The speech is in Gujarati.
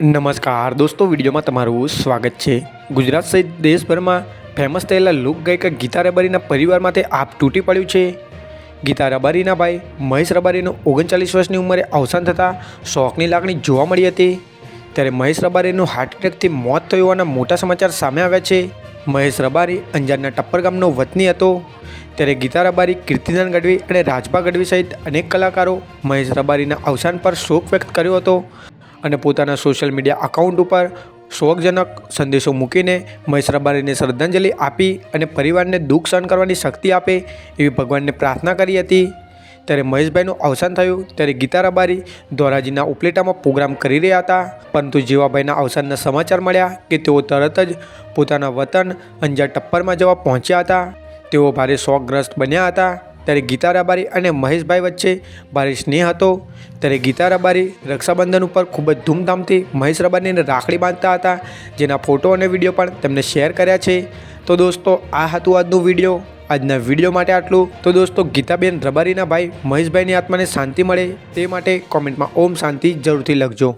નમસ્કાર દોસ્તો, વિડીયોમાં તમારું સ્વાગત છે. ગુજરાત સહિત દેશભરમાં ફેમસ થયેલા લોકગાયિકા ગીતા રબારીના પરિવારમાંથી આપ તૂટી પડ્યું છે. ગીતા રબારીના ભાઈ મહેશ રબારીનું ઓગણચાલીસ વર્ષની ઉંમરે અવસાન થતાં શોકની લાગણી જોવા મળી હતી. ત્યારે મહેશ રબારીનું હાર્ટ એટેકથી મોત થયું હોવાના મોટા સમાચાર સામે આવ્યા છે. મહેશ રબારી અંજારના ટપ્પર ગામનો વતની હતો. ત્યારે ગીતા રબારી, કીર્તિદાન ગઢવી અને રાજભા ગઢવી સહિત અનેક કલાકારો મહેશ રબારીના અવસાન પર શોક વ્યક્ત કર્યો હતો. અને પોતાના સોશિયલ મીડિયા અકાઉન્ટ ઉપર શોકજનક સંદેશો મૂકીને મહેશ રબારીને શ્રદ્ધાંજલિ આપી અને પરિવારને દુઃખ સહન કરવાની શક્તિ આપે એવી ભગવાનને પ્રાર્થના કરી હતી. ત્યારે મહેશભાઈનું અવસાન થયું. ત્યારે ગીતા રબારી ધોરાજીના ઉપલેટામાં પ્રોગ્રામ કરી રહ્યા હતા. પરંતુ જીવાભાઈના અવસાનના સમાચાર મળ્યા કે તેઓ તરત જ પોતાના વતન અંજાર ટપ્પરમાં જવા પહોંચ્યા હતા. તેઓ ભારે શોકગ્રસ્ત બન્યા હતા. ત્યારે ગીતા રબારી અને મહેશભાઈ વચ્ચે ભારે સ્નેહ હતો. ત્યારે ગીતા રબારી રક્ષાબંધન ઉપર ખૂબ જ ધૂમધામથી મહેશ રબારીને રાખડી બાંધતા હતા. જેના ફોટો અને વીડિયો પણ તેમને શેર કર્યા છે. તો દોસ્તો, આ હતું આજનું વીડિયો. આજના વીડિયો માટે આટલું. તો દોસ્તો, ગીતાબેન રબારીના ભાઈ મહેશભાઈની આત્માને શાંતિ મળે તે માટે કોમેન્ટમાં ઓમ શાંતિ જરૂરથી લખજો.